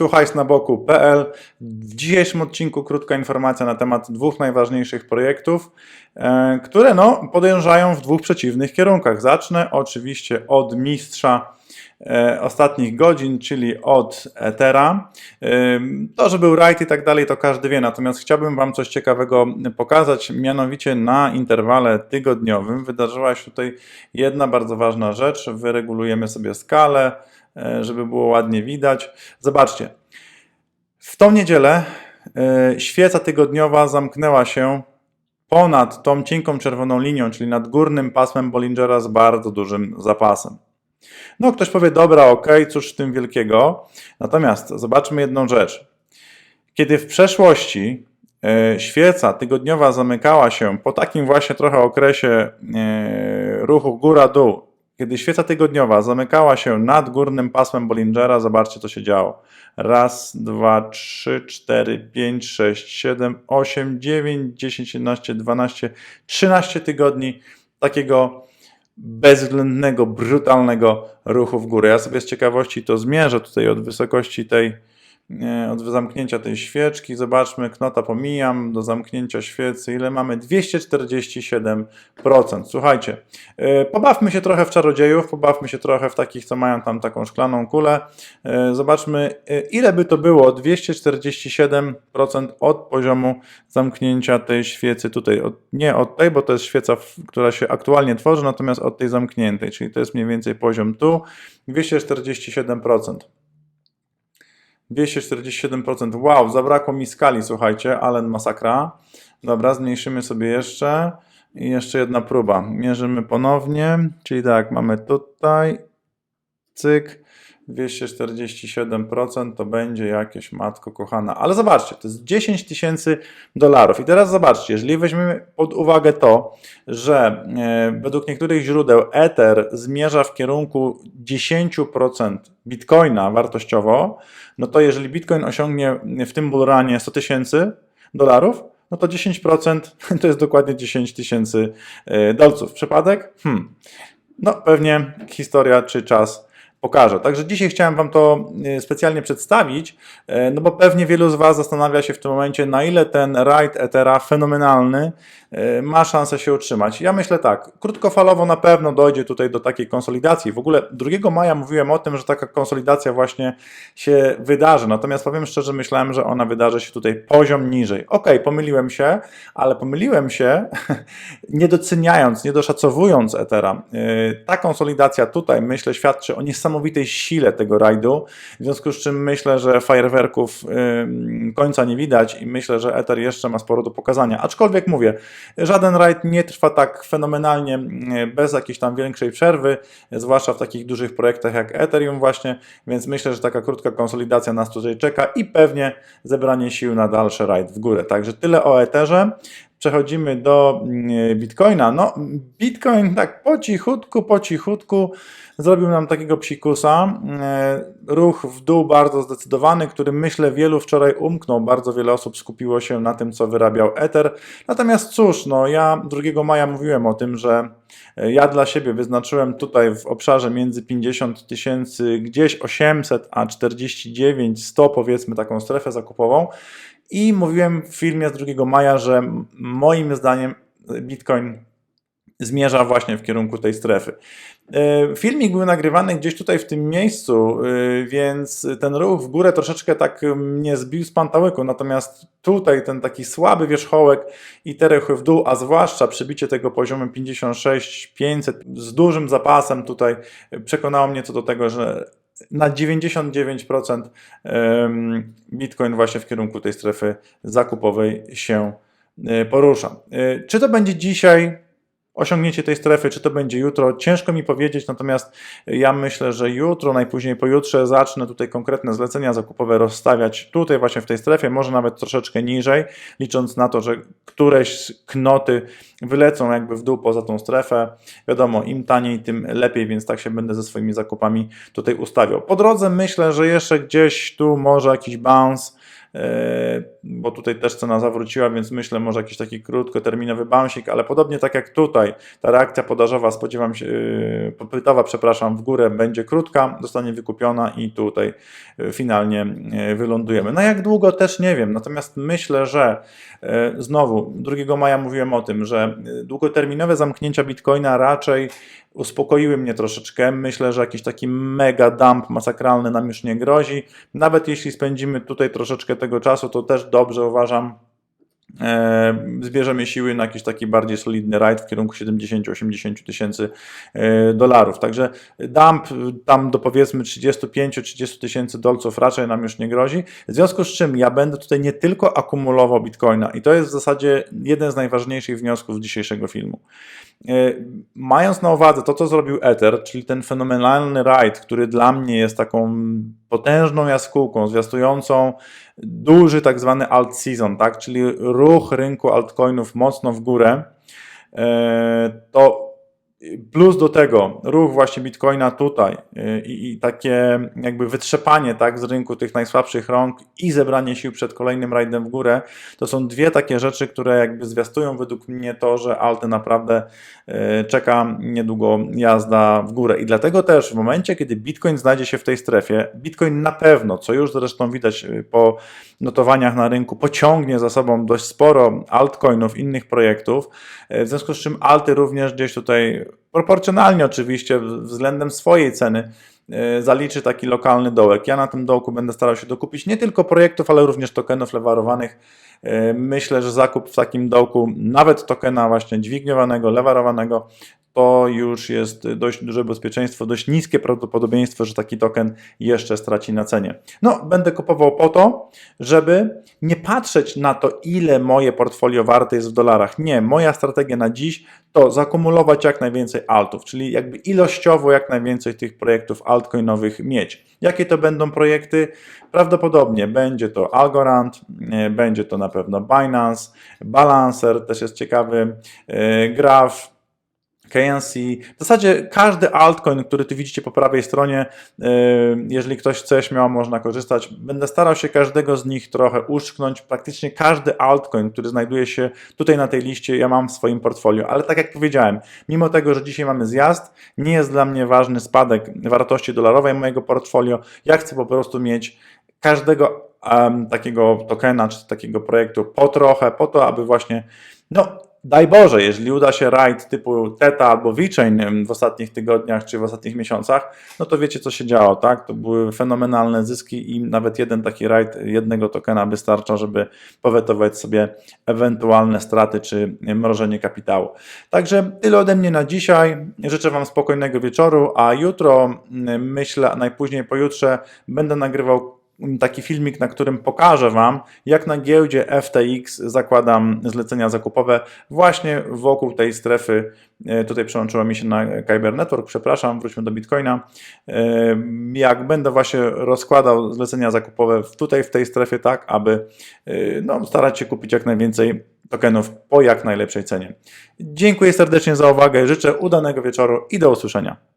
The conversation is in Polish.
tu hajsnaboku.pl. W dzisiejszym odcinku krótka informacja na temat dwóch najważniejszych projektów, e, które no, podążają w dwóch przeciwnych kierunkach. Zacznę oczywiście od mistrza e, ostatnich godzin, czyli od Ethera. E, To, że był rajd i tak dalej, to każdy wie, natomiast chciałbym Wam coś ciekawego pokazać, mianowicie na interwale tygodniowym wydarzyła się tutaj jedna bardzo ważna rzecz. Wyregulujemy sobie skalę, żeby było ładnie widać. Zobaczcie, w tą niedzielę e, świeca tygodniowa zamknęła się ponad tą cienką czerwoną linią, czyli nad górnym pasmem Bollingera z bardzo dużym zapasem. No, ktoś powie, dobra, ok, cóż w tym wielkiego. Natomiast zobaczmy jedną rzecz. Kiedy w przeszłości e, świeca tygodniowa zamykała się po takim właśnie trochę okresie e, ruchu góra-dół, kiedy świeca tygodniowa zamykała się nad górnym pasmem Bollingera, zobaczcie co się działo. Raz, dwa, trzy, cztery, pięć, sześć, siedem, osiem, dziewięć, dziesięć, jedenaście, dwanaście, trzynaście tygodni takiego bezwzględnego, brutalnego ruchu w górę. Ja sobie z ciekawości to zmierzę tutaj od wysokości tej, od zamknięcia tej świeczki. Zobaczmy, knota pomijam do zamknięcia świecy. Ile mamy? 247%. Słuchajcie, e, pobawmy się trochę w czarodziejów, pobawmy się trochę w takich, co mają tam taką szklaną kulę. E, Zobaczmy, e, ile by to było? 247% od poziomu zamknięcia tej świecy tutaj. Nie od tej, bo to jest świeca, która się aktualnie tworzy, natomiast od tej zamkniętej, czyli to jest mniej więcej poziom tu. 247%. 247%. Wow, zabrakło mi skali, słuchajcie, ale masakra. Dobra, zmniejszymy sobie jeszcze. I jeszcze jedna próba. Mierzymy ponownie, czyli tak, mamy tutaj, cyk, 247% to będzie jakieś, matko kochana. Ale zobaczcie, to jest 10 tysięcy dolarów. I teraz zobaczcie, jeżeli weźmiemy pod uwagę to, że e, według niektórych źródeł Ether zmierza w kierunku 10% bitcoina wartościowo, no to jeżeli bitcoin osiągnie w tym bullrunie 100 tysięcy dolarów, no to 10% to jest dokładnie 10 tysięcy e, dolców. Przypadek? Hmm. No pewnie historia czy czas pokaże. Także dzisiaj chciałem Wam to e, specjalnie przedstawić, e, no bo pewnie wielu z Was zastanawia się w tym momencie, na ile ten rajd Ethera fenomenalny ma szansę się utrzymać. Ja myślę tak, krótkofalowo na pewno dojdzie tutaj do takiej konsolidacji. W ogóle 2 maja mówiłem o tym, że taka konsolidacja właśnie się wydarzy, natomiast powiem szczerze, myślałem, że ona wydarzy się tutaj poziom niżej. Okej, pomyliłem się, ale pomyliłem się nie doceniając, nie doszacowując. Yy, Ta konsolidacja tutaj, myślę, świadczy o niesamowitej sile tego rajdu, w związku z czym myślę, że fajerwerków końca nie widać i myślę, że Ether jeszcze ma sporo do pokazania. Aczkolwiek mówię, żaden rajd nie trwa tak fenomenalnie yy, bez jakiejś tam większej przerwy, zwłaszcza w takich dużych projektach jak Ethereum właśnie, więc myślę, że taka krótka konsolidacja nas tutaj czeka i pewnie zebranie sił na dalszy rajd w górę. Także tyle o Etherze. Przechodzimy do mm, Bitcoina. No, Bitcoin tak po cichutku, po cichutku zrobił nam takiego psikusa. E, Ruch w dół bardzo zdecydowany, który myślę wielu wczoraj umknął. Bardzo wiele osób skupiło się na tym, co wyrabiał Ether. Natomiast cóż, no ja 2 maja mówiłem o tym, że e, ja dla siebie wyznaczyłem tutaj w obszarze między 50 tysięcy, gdzieś 800 a 49, 100 powiedzmy taką strefę zakupową. I mówiłem w filmie z 2 maja, że moim zdaniem Bitcoin zmierza właśnie w kierunku tej strefy. E, Filmik był nagrywany gdzieś tutaj w tym miejscu, e, więc ten ruch w górę troszeczkę tak mnie zbił z pantałyku, natomiast tutaj ten taki słaby wierzchołek i te ruchy w dół, a zwłaszcza przebicie tego poziomu 56-500 z dużym zapasem tutaj przekonało mnie co do tego, że na 99% em, Bitcoin właśnie w kierunku tej strefy zakupowej się e, porusza. E, Czy to będzie dzisiaj osiągnięcie tej strefy, czy to będzie jutro? Ciężko mi powiedzieć, natomiast ja myślę, że jutro, najpóźniej pojutrze zacznę tutaj konkretne zlecenia zakupowe rozstawiać tutaj właśnie w tej strefie, może nawet troszeczkę niżej, licząc na to, że któreś knoty wylecą jakby w dół poza tą strefę. Wiadomo, im taniej, tym lepiej, więc tak się będę ze swoimi zakupami tutaj ustawiał. Po drodze myślę, że jeszcze gdzieś tu może jakiś bounce e, bo tutaj też cena zawróciła, więc myślę może jakiś taki krótkoterminowy bouncing, ale podobnie tak jak tutaj, ta reakcja podażowa, spodziewam się, e, popytowa, przepraszam, w górę będzie krótka, zostanie wykupiona i tutaj e, finalnie e, wylądujemy. No jak długo też nie wiem, natomiast myślę, że znowu 2 maja mówiłem o tym, że długoterminowe zamknięcia Bitcoina raczej uspokoiły mnie troszeczkę. Myślę, że jakiś taki mega dump masakralny nam już nie grozi. Nawet jeśli spędzimy tutaj troszeczkę tego czasu, to też dobrze uważam. E, zbierzemy siły na jakiś taki bardziej solidny rajd w kierunku 70-80 tysięcy e, dolarów. Także dump tam do powiedzmy 35-30 tysięcy dolców raczej nam już nie grozi. W związku z czym ja będę tutaj nie tylko akumulował bitcoina i to jest w zasadzie jeden z najważniejszych wniosków dzisiejszego filmu. E, Mając na uwadze to, co zrobił Ether, czyli ten fenomenalny rajd, który dla mnie jest taką potężną jaskółką zwiastującą duży tak zwany alt season, tak? czyli ruch rynku altcoinów mocno w górę, e, to plus do tego ruch właśnie Bitcoina tutaj e, i, i takie jakby wytrzepanie tak, z rynku tych najsłabszych rąk i zebranie sił przed kolejnym rajdem w górę, to są dwie takie rzeczy, które jakby zwiastują według mnie to, że alty naprawdę e, czeka niedługo jazda w górę. I dlatego też w momencie, kiedy Bitcoin znajdzie się w tej strefie, Bitcoin na pewno, co już zresztą widać e, po notowaniach na rynku, pociągnie za sobą dość sporo altcoinów, innych projektów, w związku z czym alty również gdzieś tutaj proporcjonalnie oczywiście względem swojej ceny e, zaliczy taki lokalny dołek. Ja na tym dołku będę starał się dokupić nie tylko projektów, ale również tokenów lewarowanych. E, Myślę, że zakup w takim dołku, nawet tokena właśnie dźwigniowanego, lewarowanego, to już jest dość duże bezpieczeństwo, dość niskie prawdopodobieństwo, że taki token jeszcze straci na cenie. No, będę kupował po to, żeby nie patrzeć na to, ile moje portfolio warte jest w dolarach. Nie, moja strategia na dziś to zakumulować jak najwięcej altów, czyli jakby ilościowo jak najwięcej tych projektów altcoinowych mieć. Jakie to będą projekty? Prawdopodobnie będzie to Algorand, e, będzie to na pewno Binance, Balancer też jest ciekawy, e, Graph, KNC. W zasadzie każdy altcoin, który tu widzicie po prawej stronie, yy, jeżeli ktoś chce, śmiało można korzystać. Będę starał się każdego z nich trochę uszczknąć. Praktycznie każdy altcoin, który znajduje się tutaj na tej liście, ja mam w swoim portfolio. Ale tak jak powiedziałem, mimo tego, że dzisiaj mamy zjazd, nie jest dla mnie ważny spadek wartości dolarowej mojego portfolio. Ja chcę po prostu mieć każdego um, takiego tokena czy takiego projektu po trochę, po to, aby właśnie no, daj Boże, jeżeli uda się rajd typu Teta albo VeChain w ostatnich tygodniach czy w ostatnich miesiącach, no to wiecie co się działo, tak? To były fenomenalne zyski i nawet jeden taki rajd jednego tokena wystarcza, żeby powetować sobie ewentualne straty czy mrożenie kapitału. Także tyle ode mnie na dzisiaj. Życzę Wam spokojnego wieczoru, a jutro myślę, najpóźniej pojutrze będę nagrywał taki filmik, na którym pokażę Wam, jak na giełdzie FTX zakładam zlecenia zakupowe właśnie wokół tej strefy. E, Tutaj przełączyło mi się na Kyber Network, przepraszam, wróćmy do Bitcoina. E, Jak będę właśnie rozkładał zlecenia zakupowe tutaj w tej strefie, tak aby e, no, starać się kupić jak najwięcej tokenów po jak najlepszej cenie. Dziękuję serdecznie za uwagę, życzę udanego wieczoru i do usłyszenia.